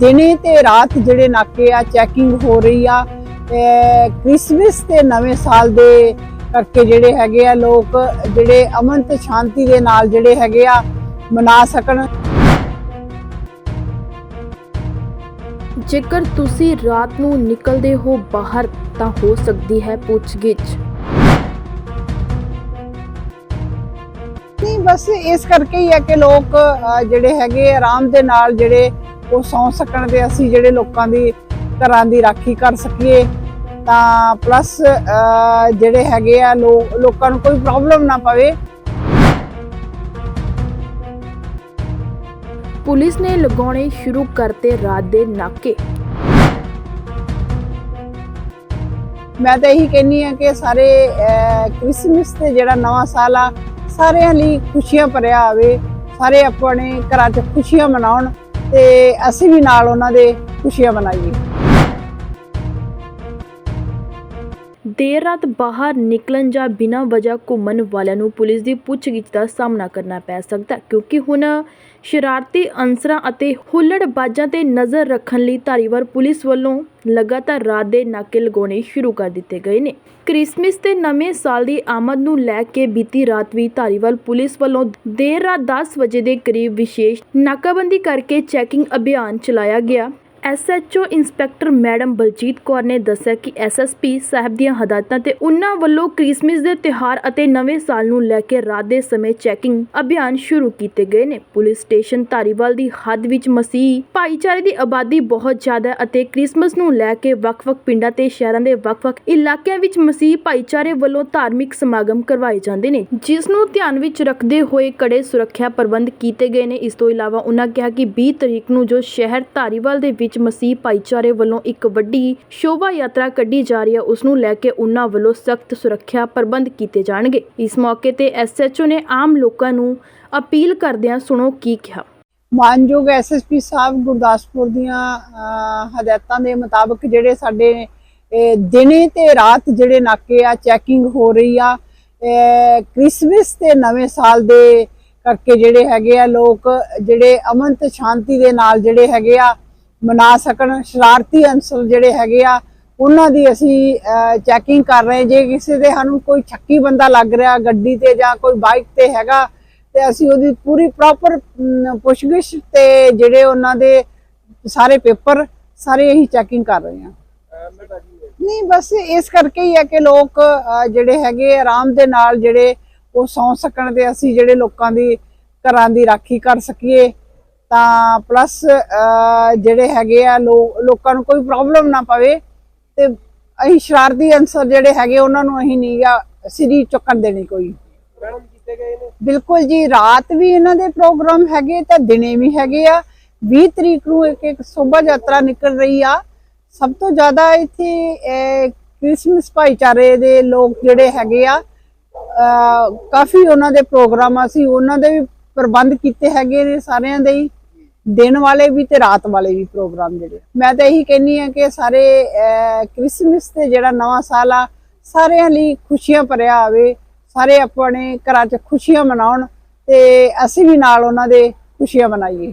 ਦਿਨੇ ਤੇ ਰਾਤ ਜਿਹੜੇ ਨਾਕੇ ਆ ਚੈਕਿੰਗ ਹੋ ਰਹੀ ਆ ਕ੍ਰਿਸਮਸ ਤੇ ਨਵੇਂ ਸਾਲ ਦੇ ਕਰਕੇ ਜਿਹੜੇ ਹੈਗੇ ਆ ਲੋਕ, ਜਿਹੜੇ ਅਮਨ ਤੇ ਸ਼ਾਂਤੀ ਦੇ ਨਾਲ ਜਿਹੜੇ ਹੈਗੇ ਆ, ਮਨਾ ਸਕਣ। ਜੇਕਰ ਤੁਸੀਂ ਰਾਤ ਨੂੰ ਨਿਕਲਦੇ ਹੋ ਬਾਹਰ, ਤਾਂ ਹੋ ਸਕਦੀ ਹੈ ਪੁੱਛਗਿੱਛ। ਬਸ ਇਸ ਕਰਕੇ ਹੀ ਹੈ ਕਿ ਲੋਕ ਜਿਹੜੇ ਹੈਗੇ ਆਰਾਮ ਦੇ ਨਾਲ ਜਿਹੜੇ ਉਹ ਸੌਂ ਸਕਣ ਤੇ ਅਸੀਂ ਜਿਹੜੇ ਲੋਕਾਂ ਦੀ ਘਰਾਂ ਦੀ ਰਾਖੀ ਕਰ ਸਕੀਏ। ਤਾਂ ਪਲੱਸ ਜਿਹੜੇ ਹੈਗੇ ਆ ਲੋਕਾਂ ਨੂੰ ਕੋਈ ਪ੍ਰੋਬਲਮ ਨਾ ਪਵੇ। ਪੁਲਿਸ ਨੇ ਲਗਾਉਣੇ ਸ਼ੁਰੂ ਕਰਤੇ ਰਾਤ ਦੇ ਨਾਕੇ। ਮੈਂ ਤਾਂ ਇਹੀ ਕਹਿੰਨੀ ਆ ਕਿ ਸਾਰੇ ਕ੍ਰਿਸਮਸ ਤੇ ਜਿਹੜਾ ਨਵਾਂ ਸਾਲ ਆ ਸਾਰਿਆਂ ਲਈ ਖੁਸ਼ੀਆਂ ਭਰਿਆ ਆਵੇ, ਸਾਰੇ ਆਪਣੇ ਘਰਾਂ 'ਚ ਖੁਸ਼ੀਆਂ ਮਨਾਉਣ ਤੇ ਅਸੀਂ ਵੀ ਨਾਲ ਉਹਨਾਂ ਦੇ ਖੁਸ਼ੀਆਂ ਮਨਾਈਏ। ਦੇਰ ਰਾਤ ਬਾਹਰ ਨਿਕਲਣ ਜਾਂ ਬਿਨਾਂ ਵਜ੍ਹਾ ਘੁੰਮਣ ਵਾਲਿਆਂ ਨੂੰ ਪੁਲਿਸ ਦੀ ਪੁੱਛਗਿੱਛ ਦਾ ਸਾਹਮਣਾ ਕਰਨਾ ਪੈ ਸਕਦਾ ਕਿਉਂਕਿ ਹੁਣ ਸ਼ਰਾਰਤੀ ਅਨਸਰਾਂ ਅਤੇ ਹੁੱਲੜਬਾਜ਼ਾਂ ਤੇ ਨਜ਼ਰ ਰੱਖਣ ਲਈ ਧਾਰੀਵਾਲ ਪੁਲਿਸ ਵੱਲੋਂ ਲਗਾਤਾਰ ਰਾਤ ਦੇ ਨਾਕੇ ਲਗਾਉਣੇ ਸ਼ੁਰੂ ਕਰ ਦਿੱਤੇ ਗਏ ਨੇ। ਕ੍ਰਿਸਮਸ ਤੇ ਨਵੇਂ ਸਾਲ ਦੀ ਆਮਦ ਨੂੰ ਲੈ ਕੇ ਬੀਤੀ ਰਾਤ ਵੀ ਧਾਰੀਵਾਲ ਪੁਲਿਸ ਵੱਲੋਂ ਦੇਰ ਰਾਤ 10 ਵਜੇ ਦੇ ਕਰੀਬ ਵਿਸ਼ੇਸ਼ ਨਾਕਾਬੰਦੀ ਕਰਕੇ ਚੈਕਿੰਗ ਅਭਿਆਨ ਚਲਾਇਆ ਗਿਆ। SHO inspector madam Baljit Kaur ਨੇ ਦੱਸਿਆ ਕਿ ਐਸਐਸਪੀ ਸਾਹਿਬ ਦੀਆਂ ਹਦਾਇਤਾਂ ਤੇ ਉਨ੍ਹਾਂ ਵੱਲੋਂ ਕ੍ਰਿਸਮਸ ਦੇ ਤਿਉਹਾਰ ਅਤੇ ਨਵੇਂ ਸਾਲ ਨੂੰ ਲੈ ਕੇ ਰਾਤ ਦੇ ਸਮੇਂ ਚੈਕਿੰਗ ਅਭਿਆਨ ਸ਼ੁਰੂ ਕੀਤੇ ਗਏ ਨੇ। ਪੁਲਿਸ ਸਟੇਸ਼ਨ ਧਾਰੀਵਾਲ ਦੀ ਹੱਦ ਵਿੱਚ ਮਸੀਹ ਭਾਈਚਾਰੇ ਦੀ ਆਬਾਦੀ ਬਹੁਤ ਜ਼ਿਆਦਾ ਹੈ ਅਤੇ ਕ੍ਰਿਸਮਸ ਨੂੰ ਲੈ ਕੇ ਵੱਖ-ਵੱਖ ਪਿੰਡਾਂ ਤੇ ਸ਼ਹਿਰਾਂ ਦੇ ਵੱਖ-ਵੱਖ ਇਲਾਕਿਆਂ ਵਿੱਚ ਮਸੀਹ ਭਾਈਚਾਰੇ ਵੱਲੋਂ ਧਾਰਮਿਕ ਸਮਾਗਮ ਕਰਵਾਏ ਜਾਂਦੇ ਨੇ, ਜਿਸ ਨੂੰ ਧਿਆਨ ਵਿੱਚ ਰੱਖਦੇ ਹੋਏ ਕੜੇ ਸੁਰੱਖਿਆ ਪ੍ਰਬੰਧ ਕੀਤੇ ਗਏ ਨੇ। ਇਸ ਤੋਂ ਇਲਾਵਾ ਉਹਨਾਂ ਕਿਹਾ ਕਿ 20 ਤਰੀਕ ਨੂੰ ਜੋ ਸ਼ਹਿਰ ਧਾਰੀਵਾਲ ਦੇ ਵਿੱਚ ਮਸੀਹ ਭਾਈਚਾਰੇ ਵੱਲੋਂ ਇੱਕ ਵੱਡੀ ਸ਼ੋਭਾ ਯਾਤਰਾ ਕੱਢੀ ਜਾ ਰਹੀ ਹੈ। ਉਸ ਨੂੰ ਲੈ ਕੇ ਉਹਨਾਂ ਵੱਲੋਂ ਸਖਤ ਸੁਰੱਖਿਆ ਪ੍ਰਬੰਧ ਕੀਤੇ ਜਾਣਗੇ। ਇਸ ਮੌਕੇ ਤੇ ਐਸਐਚਓ ਨੇ ਆਮ ਲੋਕਾਂ ਨੂੰ ਅਪੀਲ ਕਰਦਿਆਂ ਸੁਣੋ ਕੀ ਕਿਹਾ। ਮਾਨਯੋਗ ਐਸਐਸਪੀ ਸਾਹਿਬ ਗੁਰਦਾਸਪੁਰ ਦੀਆਂ ਹਦਾਇਤਾਂ ਦੇ ਮੁਤਾਬਕ ਜਿਹੜੇ ਸਾਡੇ ਦਿਨੇ ਤੇ ਰਾਤ ਜਿਹੜੇ ਨਾਕੇ ਆ ਚੈਕਿੰਗ ਹੋ ਰਹੀ ਆ ਇਹ, ਕ੍ਰਿਸਮਸ ਤੇ ਨਵੇਂ ਸਾਲ ਦੇ ਕਰਕੇ ਜਿਹੜੇ ਹੈਗੇ ਆ ਲੋਕ ਜਿਹੜੇ ਅਮਨ ਤੇ ਸ਼ਾਂਤੀ ਦੇ ਨਾਲ ਜਿਹੜੇ ਹੈਗੇ ਆ ਮਨਾ ਸਕਣ, ਸ਼ਰਾਰਤੀ ਅੰਸਰ ਜਿਹੜੇ ਹੈਗੇ ਆ, ਉਹਨਾਂ ਦੀ ਅਸੀਂ ਚੈਕਿੰਗ ਕਰ ਰਹੇ ਜੇ ਕਿਸੇ ਦੇ ਸਾਨੂੰ ਕੋਈ ਛੱਕੀ ਬੰਦਾ ਲੱਗ ਰਿਹਾ ਗੱਡੀ ਤੇ ਜਾਂ ਕੋਈ ਬਾਈਕ ਤੇ ਹੈਗਾ, ਤੇ ਅਸੀਂ ਉਹਦੀ ਪੂਰੀ ਪ੍ਰੋਪਰ ਪੁੱਛਗਿੱਛ ਤੇ ਜਿਹੜੇ ਉਹਨਾਂ ਦੇ ਸਾਰੇ ਪੇਪਰ, ਸਾਰੇ ਅਸੀਂ ਚੈਕਿੰਗ ਕਰ ਰਹੇ ਹਾਂ। ਨਹੀਂ, ਬਸ ਇਸ ਕਰਕੇ ਹੀ ਹੈ ਕਿ ਲੋਕ ਜਿਹੜੇ ਹੈਗੇ ਆਰਾਮ ਦੇ ਨਾਲ ਜਿਹੜੇ ਉਹ ਸੌਂ ਸਕਣ ਤੇ ਅਸੀਂ ਜਿਹੜੇ ਲੋਕਾਂ ਦੀ ਘਰਾਂ ਦੀ ਰਾਖੀ ਕਰ ਸਕੀਏ। ਤਾਂ ਪਲੱਸ ਜਿਹੜੇ ਹੈਗੇ ਆ ਲੋਕਾਂ ਨੂੰ ਕੋਈ ਪ੍ਰੋਬਲਮ ਨਾ ਪਵੇ ਤੇ ਅਸੀਂ ਸ਼ਰਾਰਤੀ ਅਨਸਰ ਜਿਹੜੇ ਹੈਗੇ ਉਹਨਾਂ ਨੂੰ ਅਸੀਂ ਨਹੀਂ ਗਾ ਸਿਰੀ ਚੁੱਕਣ ਦੇਣੀ ਕੋਈ। ਬਿਲਕੁਲ ਜੀ ਰਾਤ ਵੀ ਇਹਨਾਂ ਦੇ ਪ੍ਰੋਗਰਾਮ ਹੈਗੇ ਤੇ ਦਿਨੇ ਵੀ ਹੈਗੇ ਆ। 20 ਤਰੀਕ ਨੂੰ ਇੱਕ ਇੱਕ ਸ਼ੋਭਾ ਯਾਤਰਾ ਨਿਕਲ ਰਹੀ ਆ। ਸਭ ਤੋਂ ਜ਼ਿਆਦਾ ਇੱਥੇ ਕ੍ਰਿਸਮਸ ਭਾਈਚਾਰੇ ਦੇ ਲੋਕ ਜਿਹੜੇ ਹੈਗੇ ਆ ਕਾਫੀ ਉਹਨਾਂ ਦੇ ਪ੍ਰੋਗਰਾਮ ਅਸੀਂ ਉਹਨਾਂ ਦੇ ਵੀ ਪ੍ਰਬੰਧ ਕੀਤੇ ਹੈਗੇ ਨੇ ਸਾਰਿਆਂ ਦੇ ਹੀ। ਦਿਨ ਵਾਲੇ ਵੀ ਤੇ ਰਾਤ ਵਾਲੇ ਵੀ ਪ੍ਰੋਗਰਾਮ ਜਿਹੜੇ ਮੈਂ ਤਾਂ ਇਹੀ ਕਹਿੰਨੀ ਆ ਕਿ ਸਾਰੇ ਅਹ, ਕ੍ਰਿਸਮਸ ਤੇ ਜਿਹੜਾ ਨਵਾਂ ਸਾਲ ਆ ਸਾਰਿਆਂ ਲਈ ਖੁਸ਼ੀਆਂ ਭਰਿਆ ਆਵੇ ਸਾਰੇ ਆਪਣੇ ਘਰਾਂ 'ਚ ਖੁਸ਼ੀਆਂ ਮਨਾਉਣ ਤੇ ਅਸੀਂ ਵੀ ਨਾਲ ਉਹਨਾਂ ਦੇ ਖੁਸ਼ੀਆਂ ਮਨਾਈਏ।